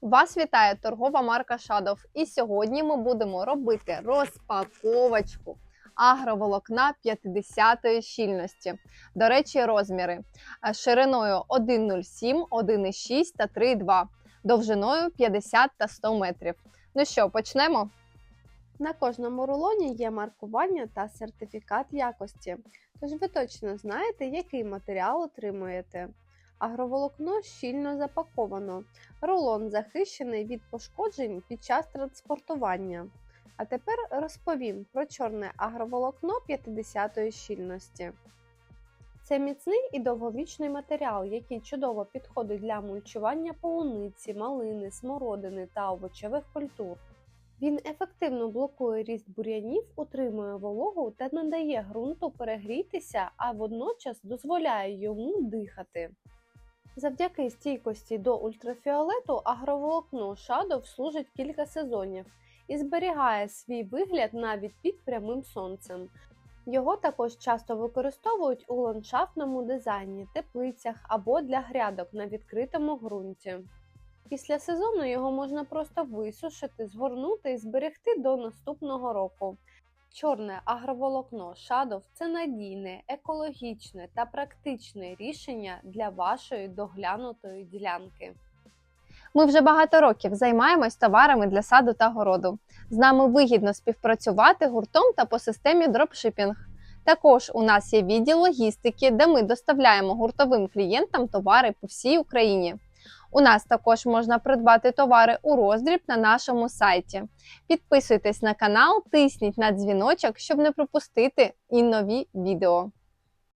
Вас вітає торгова марка Shadow. І сьогодні ми будемо робити розпаковочку агроволокна 50-ї щільності. До речі, розміри Е, шириною 1,07, 1,6 та 3,2, довжиною 50 та 100 метрів. Ну що, почнемо? На кожному рулоні є маркування та сертифікат якості, тож ви точно знаєте, який матеріал отримуєте. Агроволокно щільно запаковано. Рулон захищений від пошкоджень під час транспортування. А тепер розповім про чорне агроволокно 50-ї щільності. Це міцний і довговічний матеріал, який чудово підходить для мульчування полуниці, малини, смородини та овочевих культур. Він ефективно блокує ріст бур'янів, утримує вологу та не дає ґрунту перегрітися, а водночас дозволяє йому дихати. Завдяки стійкості до ультрафіолету агроволокно Shadow служить кілька сезонів і зберігає свій вигляд навіть під прямим сонцем. Його також часто використовують у ландшафтному дизайні, теплицях або для грядок на відкритому ґрунті. Після сезону його можна просто висушити, згорнути і зберегти до наступного року. Чорне агроволокно Shadow – це надійне, екологічне та практичне рішення для вашої доглянутої ділянки. Ми вже багато років займаємось товарами для саду та городу. З нами вигідно співпрацювати гуртом та по системі дропшипінг. Також у нас є відділ логістики, де ми доставляємо гуртовим клієнтам товари по всій Україні. У нас також можна придбати товари у роздріб на нашому сайті. Підписуйтесь на канал, тисніть на дзвіночок, щоб не пропустити і нові відео.